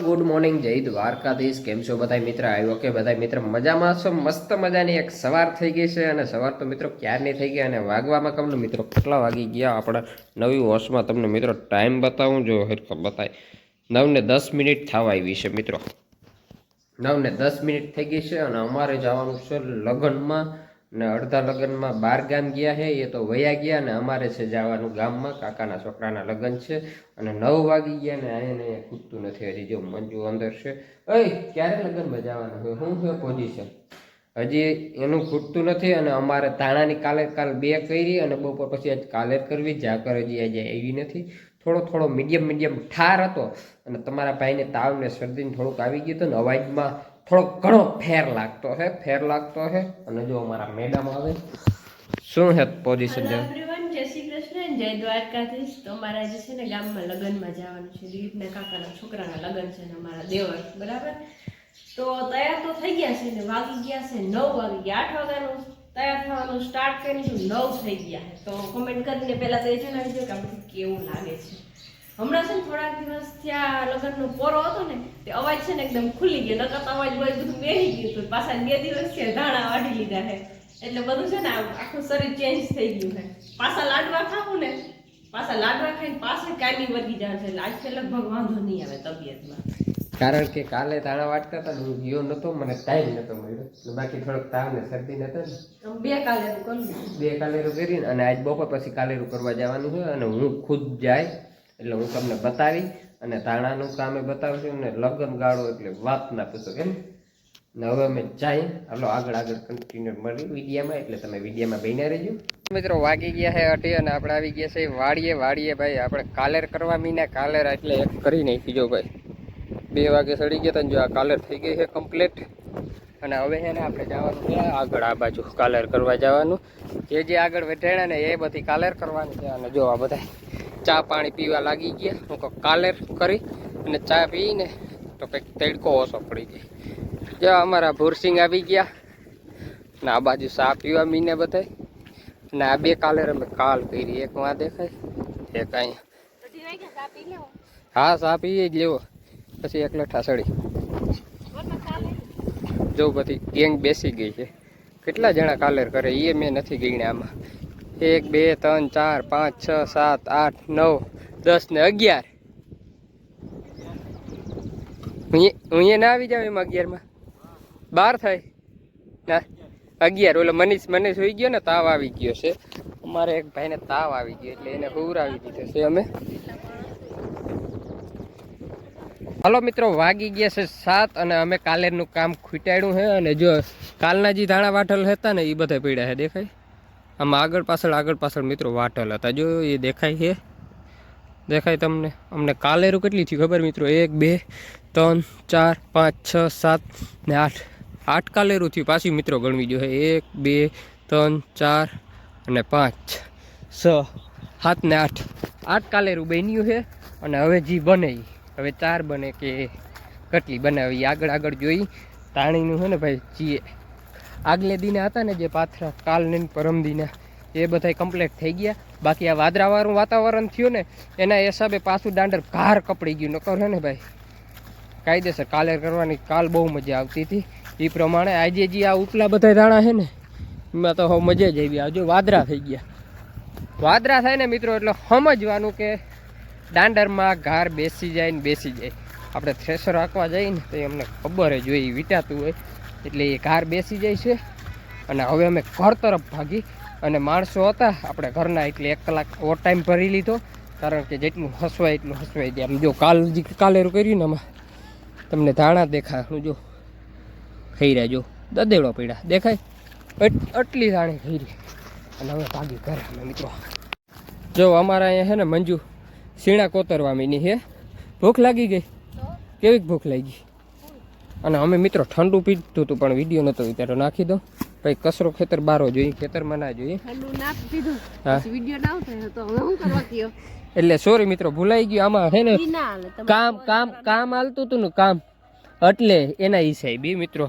Good morning જય દ્વારકાધીશ કેમ છો બધા મિત્ર? આવ્યો કે બધા મિત્ર મજામાં છો? મસ્ત મજાની એક સવાર થઈ ગઈ છે અને સવાર તો મિત્રો ક્યારની થઈ ગઈ? અને વાગવામાં તમને મિત્રો કેટલા વાગી ગયા? આપણા નવી વોશમાં તમને મિત્રો ટાઈમ બતાવું, જો હરખો બતાય. નવ ને દસ મિનિટ થવા આવી છે, મિત્રો. નવ ને દસ મિનિટ થઈ ગઈ છે અને અમારે જવાનું છે લગ્નમાં. ને અડધા લગ્નમાં બાર ગામ ગયા છે એ તો વયા ગયા ને અમારે છે જવાનું ગામમાં, કાકાના છોકરાના લગ્ન છે. અને નવ વાગી ગયા ને આને ખૂટતું નથી હજી, જો મંજુ અંદર છે. એ ક્યારે લગ્નમાં જવાનું હોય? શું છે પોઝિશન હજી એનું ખૂટતું નથી અને અમારે ધાણાની કાલે કાલ બે કરી અને બપોર પછી આજ કાલે કરવી જાકર હજી આજે આવી નથી. થોડો થોડો મીડિયમ મીડિયમ ઠાર હતો અને તમારા ભાઈને તાવ ને શરદીને થોડુંક આવી ગયું હતું ને, અવાજમાં થોડોક ઘણો ફેર લાગતો છે ફેર લાગતો છે અને જો અમારા મેડમ આવે. શું છે? પોઝિશન જય શ્રી કૃષ્ણ જય દ્વારકાધીશ. તો મારા જે છે ને ગામમાં લગ્નમાં જવાનું છે. દિલીપના કાકાના છોકરાના લગ્ન છે ને અમારા દેવર બરાબર? તો તૈયાર તો થઈ ગયા છે ને વાગી ગયા છે નવ વાગી ગયા આઠ વાગ્યાનું તૈયાર થવાનું સ્ટાર્ટ કરી દીધું નવ થઈ ગયા. તો કમેન્ટ કરીને પહેલાં તો એ જણાવી દો કે આ બધું કેવું લાગે છે. હમણાં છે ને થોડાક દિવસ થયા લગ્નનો પોરો હતો ને તે અવાજ છે ને એકદમ ખુલી ગયો. નકર તો અવાજ બહુ બધું બેસી ગયું હતું. પાછા બે દિવસ છે ધાણા વાઢી લીધા છે. એટલે બધું છે ને આખું શરીર ચેન્જ થઈ ગયું છે. પાછા લાડવા ખાવું ને પાછા લાડવા ખાઈને પાછા કાલી વધી જાય છે. લાજ આજથી લગભગ વાંધો નહીં આવે તબિયતમાં. કારણ કે કાલે તાણા વાટતા હતા હું ગયો નતો મને ટાઈમ નતો મળ્યો. એટલે બાકી થોડોક તાવ ને શરદી નતો ને. બે કાલે તો કરી બે કાલેરું કરીને અને આજ બપોર પછી કાલેરું કરવા જવાનું છે અને હું ખુદ જાય એટલે હું તમને બતાવી અને તાણાનું કામે બતાવશું ને લગ્ન ગાળો એટલે વાત ના પૂછો કેમ ને હવે અમે જાય. હાલો, આગળ આગળ કન્ટિન્યુ મળી વિડીયામાં, એટલે તમે વિડીયામાં બહીને રહેજો. મિત્રો, વાગી ગયા છે અઢી અને આપણે આવી ગયા છે વાડીએ. વાડીએ ભાઈ, આપણે કાલેર કરવા મીને. કાલેર એટલે એક કરી નાખી જો ભાઈ. બે વાગે સડી ગયા હતા જો આ કાલેર થઈ ગઈ છે કમ્પ્લીટ અને હવે છે ને આપણે જવાનું છે આગળ, આ બાજુ કાલેર કરવા જવાનું. જે જે આગળ વેઠાણા ને એ બધી કાલેર કરવાની છે અને જો આ બધા ચા પાણી પીવા લાગી ગયા. હું કહું કાલેર કરી. અને ચા પીને તો કંઈક તડકો ઓછો પડી જાય જો અમારા ભૂરસિંગ આવી ગયા. ને આ બાજુ ચા પીવા મીને બધા ને આ બે કાલેર અમે કાલ કરી. એક વાં દેખાય એક અહીંયા હા ચા પીએ જ લેવો. પછી એકલા ઠાસડી. સડી જો બધી ગેંગ બેસી ગઈ છે. કેટલા જણા કાલેર કરે એ મેં નથી ગણ્યા આમાં. એક, બે, ત્રણ, ચાર, પાંચ, છ, સાત, આઠ, નવ, દસ ને અગિયાર. હું ના આવી જાવ એમાં અગિયારમાં? બાર થાય ના, અગિયાર. ઓલો મનીષ મનીષ હોઈ ગયો ને, તાવ આવી ગયો છે. અમારે એક ભાઈને તાવ આવી ગયો એટલે એને હુવરાવી દીધો છે અમે. હલો મિત્રો, વાગી ગયા છે સાત અને અમે કાલેરનું કામ ખૂટાડ્યું છે અને જો કાલના જે ધાણા વાઠલ હતા ને એ બધા પીડ્યા છે. દેખાય? આમાં આગળ પાછળ આગળ પાછળ મિત્રો વાટલ હતા. જો એ દેખાય છે? દેખાય તમને? અમને કાલેરું કેટલી થયું ખબર મિત્રો? એક, બે, ત્રણ, ચાર, પાંચ, છ, સાત ને આઠ. આઠ કાલેરું થયું. પાછી મિત્રો ગણવી જોઈએ. એક, બે, ત્રણ, ચાર અને પાંચ. છ, સાત ને આઠ. આઠ કાલેરું બન્યું છે અને હવે જે બને હવે ચાર બને કે કેટલી બનાવી? આગળ આગળ જોઈ. તાણીનું છે ને ભાઈ જીએ આગલે દિને હતા ને જે પાથરા કાલ ને પરમ દિને, એ બધા કમ્પ્લીટ થઈ ગયા. બાકી આ વાદળાવાળું વાતાવરણ થયું ને, એના હિસાબે પાછું દાંડર ઘાર કપડી ગયું. નકર ને ભાઈ, કાયદેસર કાલેર કરવાની કાલ બહુ મજા આવતી હતી. એ પ્રમાણે આજે જે આ ઉપલા બધા દાણા છે ને, એમાં તો હવે મજા જ આવી. આવજો વાદળા થઈ ગયા. વાદરા થાય ને મિત્રો, એટલે સમજવાનું કે દાંડરમાં ઘાર બેસી જાય ને બેસી જાય. આપણે થ્રેસર હાંકવા જઈએ ને તો એ અમને ખબર જ હોય વિટાતું હોય. એટલે એ કાર બેસી જાય છે. અને હવે અમે ઘર તરફ ભાગી અને માણસો હતા આપણે ઘરના એટલે એક કલાક ઓવર ટાઈમ ભરી લીધો. કારણ કે જેટલું હસવાય એટલું હસવાય. જાય આમ જો કાલ જે કાલેરું કર્યું ને આમાં. તમને ધાણા દેખાય. હું જો ખાઈ રહ્યા જો દદેડો પડ્યા દેખાય? આટલી ધાણી ખાઈ અને હવે ભાગી ઘરે અમે મિત્રો. જો અમારા અહીંયા છે ને મંજુ સીણા કોતરવા મીની છે ભૂખ લાગી ગઈ? કેવી ભૂખ લાગી? અને અમે મિત્રો ઠંડુ પીતું હતું પણ વીડિયો નહોતો વિચારો નાખી દો ભાઈ કચરો ખેતર બારો જોઈએ ખેતરમાં ના જોઈએ. પીધું હા. હું એટલે સોરી મિત્રો ભૂલાઈ ગયું. આમાં છે ને કામ કામ કામ હાલતું હતું ને કામ. એટલે એના હિસાબી મિત્રો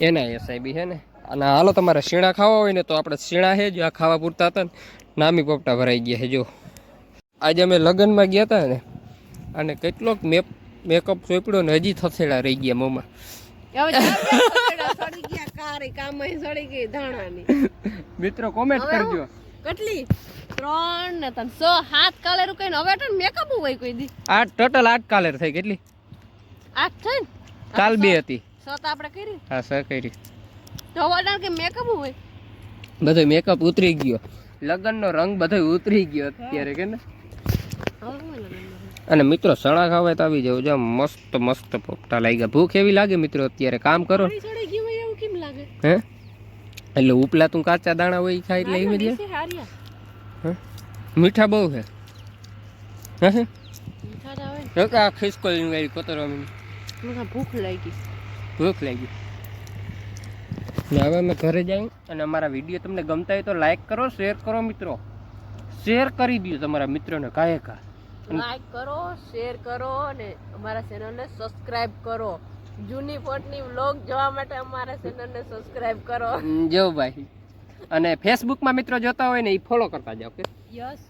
એના હિસાબી હે ને. અને હાલો તમારે શીણા ખાવા હોય ને તો આપણે શીણા હે જો આ ખાવા પૂરતા હતા ને. નામી પોપટા ભરાઈ ગયા હે જો. આજે અમે લગ્નમાં ગયા હતા ને અને કેટલોક મેપ મેકઅપ સોંપડ્યો ને હજી થથેડા રહી ગયા મોંમાં. હવે ચાર બે પતંગડા સડી ગયા કારે કામ સડી ગઈ ધાણાની. મિત્રો કોમેન્ટ કરજો. કેટલી? ત્રણ ને તન સો હાથ કાલે કઈ હવે તો મેકઅપ હોય કોઈ દી આ ટોટલ આઠ કલર થઈ કેટલી? આઠ થઈ ને? કાલ બે હતી. સો તો આપણે કરી. હા સર કરી. તો હવે કે મેકઅપ હોય બધો મેકઅપ ઉતરી ગયો. લગ્નનો રંગ બધો ઉતરી ગયો અત્યારે કે ને? અને મિત્રો સણા ખાવા તો આવી જવું જો મસ્ત મસ્ત પોપટા લાગ્યા. ભૂખ એવી લાગે મિત્રો અત્યારે? કામ કરો. એવું હે? એટલે ઉપલા તું કાચા દાણા હોય ખાય એટલે હારિયા. હે? મીઠા બહુ છે. હે આ ખિસકોલી વાળી કોતરવા માંડી. મને કાં ભૂખ લાગી. ભૂખ લાગી. ને હવે અમે ઘરે જઈએ અને અમારા વીડિયો તમને ગમતા હોય તો લાઈક કરો શેર કરો મિત્રો. શેર કરી દો તમારા મિત્રોને કાંઈ કા લાઈક કરો શેર કરો અને અમારા ચેનલને સબસ્ક્રાઇબ કરો. જૂની ફોટની વ્લોગ જોવા માટે અમારા ચેનલને સબસ્ક્રાઇબ કરો. જો ભાઈ. અને ફેસબુકમાં મિત્રો જોતા હોય ને એ ફોલો કરતા જાઓ કે યસ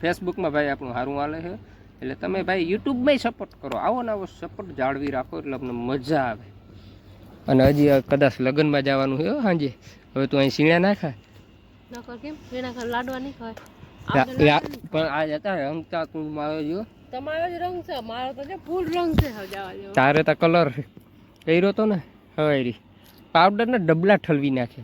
ફેસબુકમાં ભાઈ આપણું સારું હાલે છે. એટલે તમે ભાઈ યુટ્યુબમાં સપોર્ટ કરો. આવો ને આવો સપોર્ટ જાળવી રાખો એટલે અમને મજા આવે. અને હજી આ કદાચ લગ્નમાં જવાનું છે હો સાંજે. હવે તું અહીં સીણા ના ખા નકર કેમ? સીણા કર લાડવા નહીં ખાય પણ આ જતા રંગતા તું મારો જો. તમારો જ રંગ છે મારો તો જે ફૂલ રંગ છે જેવો તારે તો કલર કર્યો તો ને? હવે પાવડર ને ડબલા ઠલવી નાખે.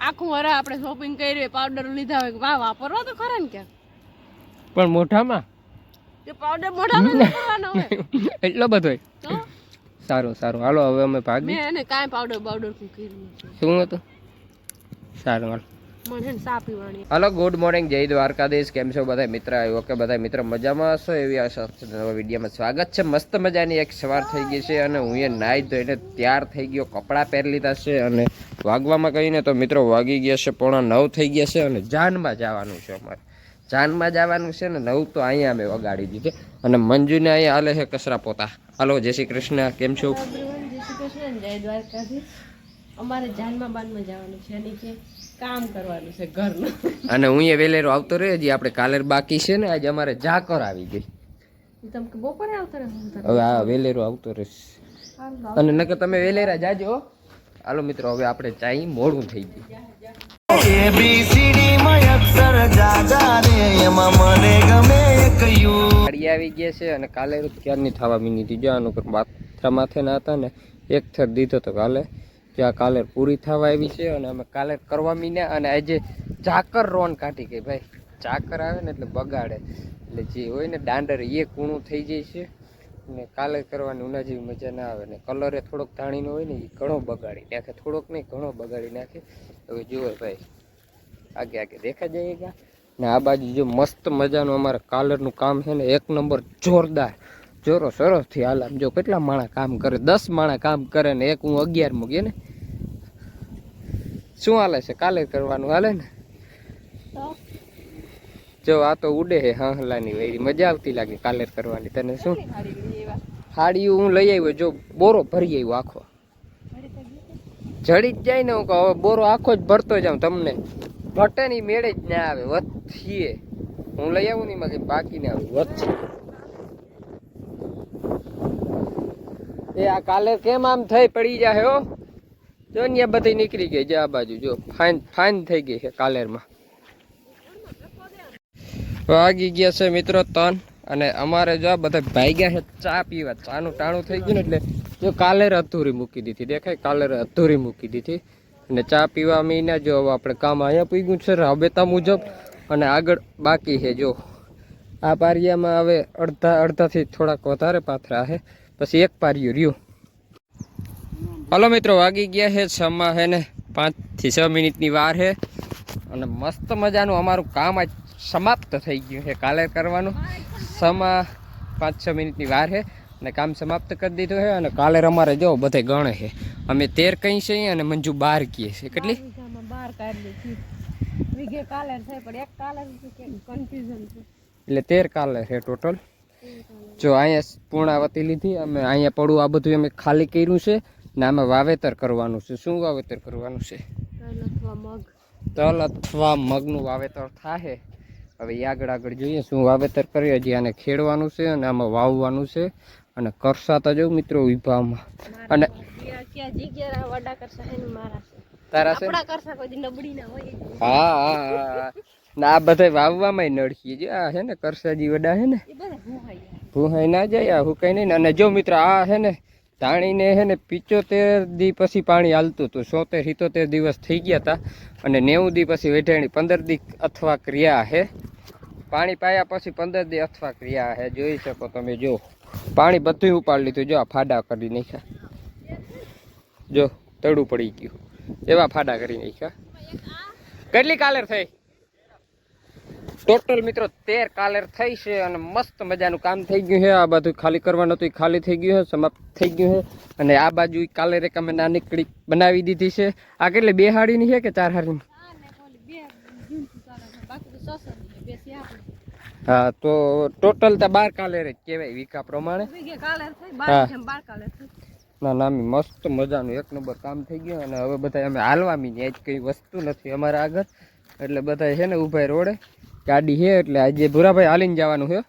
આખું વરે આપણે શોપિંગ કરી પાવડર લીધા હોય વાહ વાપરવા તો ખરા ને ક્યાં પણ મોઢામાં? તે પાવડર મોઢામાં વાપરવાનો હોય. એટલો બધો તો? સારું સારું. હાલો હવે અમે ભાગી. મેં એને કાંઈ પાવડર બાવડર કર્યું શું હતું? સારું હાલો. હલો ગુડ મોર્નિંગ જય દ્વારકાધીશ. કેમ છો? બધા મિત્ર ઓકે બધા મિત્ર મજામાં હશો? એવી આશા છે નવા વિડીયોમાં સ્વાગત છે. મસ્ત મજાની એક સવાર થઈ ગઈ છે અને હું એ નાહી ધોઈને તૈયાર થઈ ગયો કપડાં પહેરી લીધા છે અને વાગવામાં કહીને તો મિત્રો વાગી ગયા છે પોણા નવ થઈ ગયા છે અને જાનમાં જવાનું છે અમારે. જાનમાં જવાનું છે ને નવ તો અહીંયા અમે વગાડી દીધી અને મંજુને અહીંયા હાલે છે કચરા પોતા. હાલો જય શ્રી કૃષ્ણ. કેમ છો? અમારે જાનમાં બાનમાં જવાનું છે. અને કે કામ કરવાનું છે ઘરનું. અને હું એ વેલેરો આવતો રહ્યો હજી આપણે કાલેર બાકી છે ને આજે અમારે જાકર આવી ગઈ. તમે બપોરે આવતો રહો હવે આ વેલેરો આવતો રહેશે. અને નકર તમે વેલેરા જાજો હાલો મિત્રો હવે આપણે ચાઈ મોડું થઈ ગયું. ગાડી આવી ગયા છે અને કાલે ક્યારની થવા મીની હતી જો આનું પર બાથરા માથે ના હતા ને એક થર દીધો તો કાલે. ત્યાં કાલે પૂરી થવા આવી છે અને અમે કાલે કરવા મીન્યા અને આજે ચાકર રોન કાઢી ગઈ ભાઈ. ચાકર આવે ને એટલે બગાડે. એટલે જે હોય ને દાંડર, એ કૂણું થઈ જાય છે. ને કાલે કરવાની ઉના જેવી મજા ના આવે ને કલરે થોડોક ધાણીનો હોય ને એ ઘણો બગાડી નાખે. થોડોક નહીં, ઘણો બગાડી નાખે. હવે જુઓ ભાઈ, આગે આગે દેખા જાયગા ને આ બાજુ જો મસ્ત મજાનું અમારે કાલરનું કામ છે ને, એક નંબર જોરદાર. જોરો સરસથી હાલ આમ જો કેટલા માણા કામ કરે દસ માણા કામ કરે ને એક હું અગિયાર મૂકીએ ને. શું હાલે છે? કાલે કરવાનું હાલે ને? જો આ તો ઉડે હે હાંહલાની વેરી. મજા આવતી લાગે કાલેર કરવાની. તને શું? હાડી હાડીયું હું લઈ આવ્યો. જો બોરો ભરી આવ્યો આખો. જડી જ જાય ને હું કહું હવે બોરો આખો જ ભરતો જાઉં તમને. ઘટે ની મેળે જ ના આવે. વધીએ. હું લઈ આવું નહીં બાકી ના આવે. વધશે એ આ કાલે કેમ આમ થઈ પડી જાય હો? જો ને બધી નીકળી ગઈ જે આ બાજુ, જો. ફાઇન ફાઇન થઈ ગઈ છે કાલેરમાં. વાગી ગયા છે મિત્રો તન અને અમારે જો બધા ગયા છે ચા પીવા. ચાનું ટાણું થઈ ગયું ને એટલે જો કાલેર અધૂરી મૂકી દીધી. દેખાય કાલેર અધૂરી મૂકી દીધી. અને ચા પીવા મહિના જો આપણે કામ અહીંયા પૂગ્યું છે રાબેતા મુજબ. અને આગળ બાકી છે, જો. આ પારિયામાં હવે અડધા, અડધાથી થોડાક વધારે પાથરા છે. પછી એક પારિયું રહ્યું. હલો મિત્રો વાગી ગયા છે છમાં છે ને? પાંચથી છ મિનિટની વાર છે. અને મસ્ત મજાનું અમારું કામ આજ સમાપ્ત થઈ ગયું છે કાલે કરવાનું. સમા પાંચ છ મિનિટની વાર છે અને કામ સમાપ્ત કરી દીધું છે અને કાલે અમારે જો બધે ગણે છે. અમે તેર કહી છીએ અને મંજુ બાર કહીએ છીએ કેટલી? એટલે તેર કાલે છે ટોટલ જો અહીંયા પૂર્ણાવતી લીધી અમે અહીંયા પડું આ બધું અમે ખાલી કર્યું છે ને આમાં વાવેતર કરવાનું છે. શું વાવેતર કરવાનું છે? તલ અથવા મગનું વાવેતર થાય હવે આગળ આગળ જોઈએ શું વાવેતર કરીએ. હજી આને ખેડવાનું છે અને આમાં વાવવાનું છે. અને કરસાતા જો મિત્રો વિભાવમાં. અને તારા છે? હા હા. ના આ બધા વાવવામાં નડખી. જે આ છે ને કરસાજી વડા છે ને ભૂહાઈ ભૂહાઈ ના જાય આ હુકાઈ નહીં. અને જો મિત્ર આ છે ને ધાણીને છે ને પિચોતેર દી પછી પાણી હાલતું હતું. સોતેર સિત્તોતેર દિવસ થઈ ગયા હતા અને નેવું દી પછી વેઠાણી પંદર દી અથવા ક્રિયા છે. પાણી પાયા પછી પંદર દી અથવા ક્રિયા છે. જોઈ શકો તમે જો. પાણી બધું ઉપાડી લીધું. જો આ ફાડા કરી નાખ્યા. જો તડું પડી ગયું. એવા ફાડા કરી નાખ્યા. કેટલી કાલર થઈ? ટોટલ મિત્રો તેર કાલેર થઈ છે અને મસ્ત મજાનું કામ થઈ ગયું છે. આ બધું ખાલી કરવાનું હતું એ ખાલી થઈ ગયું છે સમાપ્ત થઈ ગયું છે. અને આ બાજુ કાલેર એક અમે નાની કડી બનાવી દીધી છે. આ કેટલી બે હાડીની છે કે ચાર હાડીની? હા તો ટોટલ તો બાર કાલેર જ કહેવાય વિકા પ્રમાણે. હા. ના નામી મસ્ત મજાનું એક નંબર કામ થઈ ગયું અને હવે બધા અમે હાલવા મીને જ કઈ વસ્તુ નથી અમારા આગળ. એટલે બધા છે ને ઊભા રોડે. ગાડી છે એટલે આજે ભૂરાભાઈ હાલીને જવાનું છે.